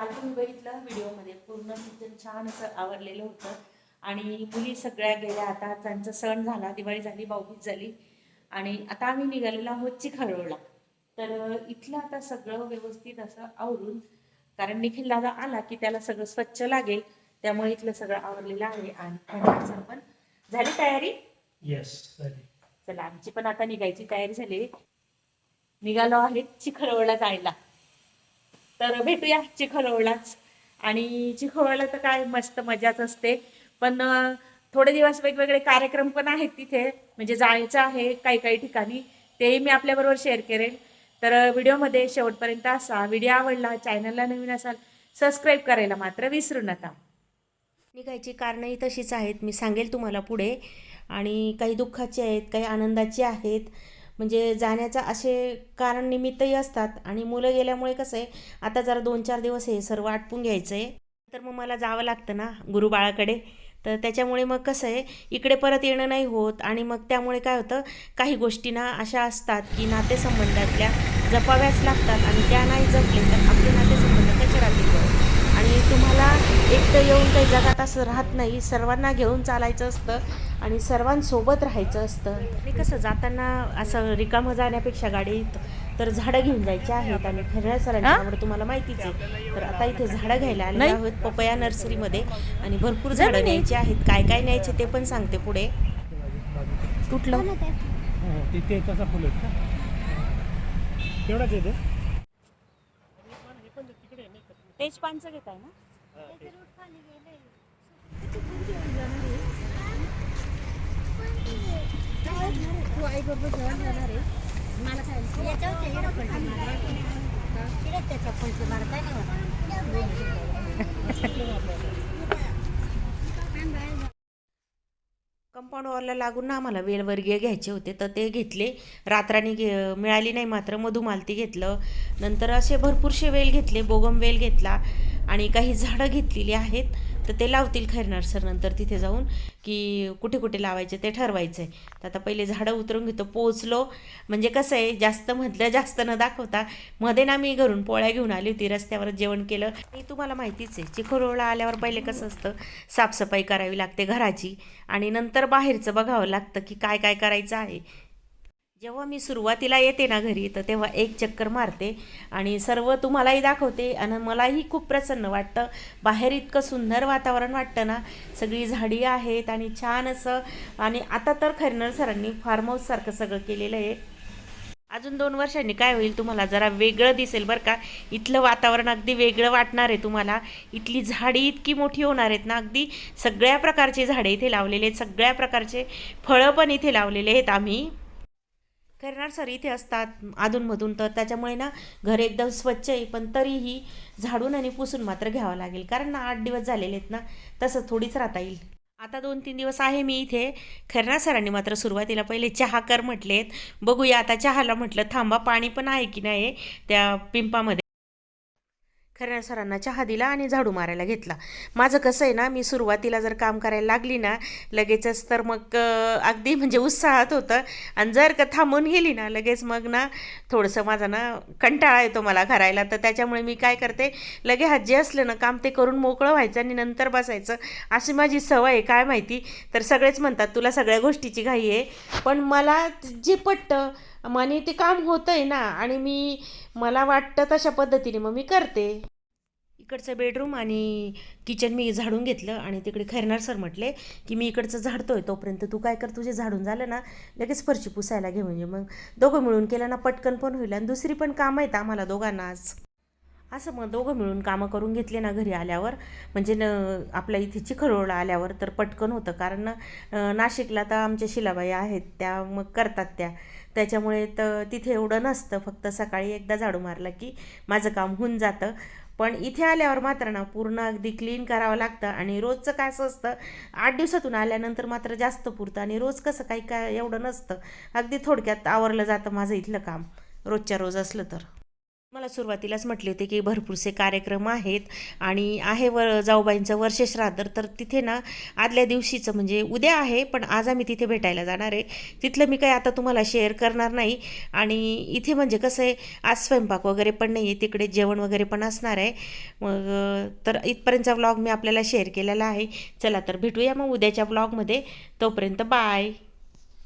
काल तुम्ही बघितलं व्हिडिओमध्ये. पूर्ण किचन छान असं आवरलेलं होतं. आणि मुली सगळ्या गेल्या. आता त्यांचा सण झाला. दिवाळी झाली भाऊबीज झाली. आणि आता आम्ही निघालेलो आहोत चिखलोळला तर इथलं आता सगळं व्यवस्थित असं आवरून कारण निखिल दादा आला की त्याला सगळं स्वच्छ लागेल. त्यामुळे इथलं सगळं आवरलेलं आहे. आणि पण झाली तयारी? येस चला आमची पण आता निघायची तयारी झाली. निघालो आहे चिखलवळला जायला. तर भेटूया चिखलवळलाच आणि चिखलवळला तर काय मस्त मजाच असते. पण थोडे दिवस वेगवेगळे कार्यक्रम पण आहेत तिथे. म्हणजे जायचं आहे काही काही ठिकाणी. तेही मी आपल्याबरोबर शेअर करेन. तर व्हिडिओमध्ये शेवटपर्यंत असा व्हिडिओ आवडला चॅनलला नवीन असाल सबस्क्राईब करायला मात्र विसरू नका. निघायची कारणंही तशीच आहेत. मी सांगेल तुम्हाला पुढे. आणि काही दुःखाची आहेत काही आनंदाची आहेत. म्हणजे जाण्याचा असे कारण निमित्तही असतात. आणि मुलं गेल्यामुळे कसं आहे आता जरा दोन चार दिवस हे सर्व आटपून घ्यायचं आहे तर मग मला जावं लागतं ना गुरुबाळाकडे तर त्याच्यामुळे मग कसं आहे इकडे परत येणं नाही होत. आणि मग त्यामुळे काय होतं काही गोष्टी ना अशा असतात की नातेसंबंधातल्या जपाव्याच लागतात. आणि त्या नाही जपले तर आपले नातेसंबंध कसे राहतील? आणि तुम्हाला एकटं येऊन काही जगात असं राहत नाही. सर्वांना घेऊन चालायचं असतं आणि सर्वांसोबत राहायचं असतं. आणि कसं जाताना असं रिकामं जाण्यापेक्षा गाडीत तर झाडं घेऊन जायची आहेत आणि खऱ्या सरांच्या आवड तुम्हाला माहितीच आहे. तर आता इथे झाडं घ्यायला नाही. आहोत पपया नर्सरीमध्ये आणि भरपूर झाडं न्यायची आहेत. काय काय न्यायचे ते पण सांगते पुढे. कुठलं? तिथे फुल केवढाच येते तेज पानचं घेत आहे ना? कंपाऊंड वॉलला लागून ना आम्हाला वेलवर्गीय घ्यायचे होते तर ते घेतले. रात्राने घे मिळाली नाही मात्र मधुमालती घेतलं. नंतर असे भरपूरसे वेल घेतले बोगम वेल घेतला. आणि काही झाडं घेतलेली आहेत तर ते लावतील खैरनार सर नंतर तिथे जाऊन की कुठे कुठे लावायचे ते ठरवायचं आहे तर आता पहिले झाडं उतरून घेतो पोचलो. म्हणजे कसं आहे जास्त मधलं जास्त न दाखवता मध्ये ना मी घरून पोळ्या घेऊन आली होती रस्त्यावर जेवण केलं. हे तुम्हाला माहितीच आहे चिखोरोळला आल्यावर पहिले कसं असतं साफसफाई करावी लागते घराची. आणि नंतर बाहेरचं बघावं लागतं की काय काय करायचं आहे. जेव्हा मी सुरुवातीला येते ना घरी तर तेव्हा एक चक्कर मारते आणि सर्व तुम्हालाही दाखवते आणि मलाही खूप प्रसन्न वाटतं. बाहेर इतकं सुंदर वातावरण वाटतं ना. सगळी झाडी आहेत आणि छान असं आणि आता तर खैरनर सरांनी फार्म हाऊससारखं सगळं केलेलं आहे. अजून दोन वर्षांनी काय होईल तुम्हाला जरा वेगळं दिसेल बरं का. इथलं वातावरण अगदी वेगळं वाटणार आहे तुम्हाला. इथली झाडी इतकी मोठी होणार आहेत ना अगदी. सगळ्या प्रकारचे झाडे इथे लावलेले आहेत. सगळ्या प्रकारचे फळं पण इथे लावलेले आहेत आम्ही. करणार सर इथे असतात अधूनमधून तर त्याच्यामुळे ना घर एकदम स्वच्छ आहे पण तरीही झाडून आणि पुसून मात्र घ्यावं लागेल. कारण ना आठ दिवस झालेले आहेत ना तसं थोडीच राहता येईल. आता दोन तीन दिवस आहे मी इथे. खरणार सरांनी मात्र सुरुवातीला पहिले चहा कर म्हटलेत. बघूया आता चहाला म्हटलं थांबा पाणी पण आहे की नाही त्या पिंपामध्ये? खऱ्या सरांना चहा दिला आणि झाडू मारायला घेतला. माझं कसं आहे ना मी सुरुवातीला जर काम करायला लागली ना लगेचच तर मग अगदी म्हणजे उत्साहात होतं. आणि जर का थांबून गेली ना लगेच मग ना थोडंसं माझा ना कंटाळा येतो मला करायला तर त्याच्यामुळे मी काय करते लगे हात जे असलं ना काम ते करून मोकळं व्हायचं आणि नंतर बसायचं. अशी माझी सवय आहे काय माहिती? तर सगळेच म्हणतात तुला सगळ्या गोष्टीची घाई आहे. पण मला जे पटतं आणि ते काम होतं आहे ना आणि मी मला वाटतं तशा पद्धतीने मग मी करते. इकडचं बेडरूम आणि किचन मी झाडून घेतलं आणि तिकडे खैरनार सर म्हटले की मी इकडचं झाडतो आहे तोपर्यंत तू काय कर तुझे झाडून झालं ना लगेच फरशी पुसायला घे म्हणजे मग दोघं मिळून केलं ना पटकन पण होईल आणि दुसरी पण कामं आहेत आम्हाला दोघांना आज असं मग दोघं मिळून कामं करून घेतले ना घरी आल्यावर. म्हणजे न आपल्या इथे चिखलोळला आल्यावर तर पटकन होतं. कारण नाशिकला तर आमच्या शिलाबाई आहेत त्या मग करतात त्या. त्याच्यामुळे तर तिथे एवढं नसतं. फक्त सकाळी एकदा झाडू मारला की माझं काम होऊन जातं. पण इथे आल्यावर मात्र ना पूर्ण अगदी क्लीन करावं लागतं. आणि रोजचं काय असं असतं आठ दिवसातून आल्यानंतर मात्र जास्त पुरतं. आणि रोज कसं काही काय एवढं नसतं. अगदी थोडक्यात आवरलं जातं माझं इथलं काम. रोजच्या रोज असलं तर. मला सुरुवातीलाच म्हटले होते की भरपूरसे कार्यक्रम आहेत आणि आहे व जाऊबाईंचं वर्षश्राद्ध तर तिथे ना आदल्या दिवशीचं म्हणजे उद्या आहे पण आज आम्ही तिथे भेटायला जाणार आहे. तिथलं मी काही आता तुम्हाला शेअर करणार नाही. आणि इथे म्हणजे कसं आहे आज स्वयंपाक वगैरे पण नाही आहे तिकडे जेवण वगैरे पण असणार आहे. मग तर इथपर्यंतचा व्लॉग मी आपल्याला शेअर केलेला आहे. चला तर भेटूया मग उद्याच्या व्लॉगमध्ये तोपर्यंत बाय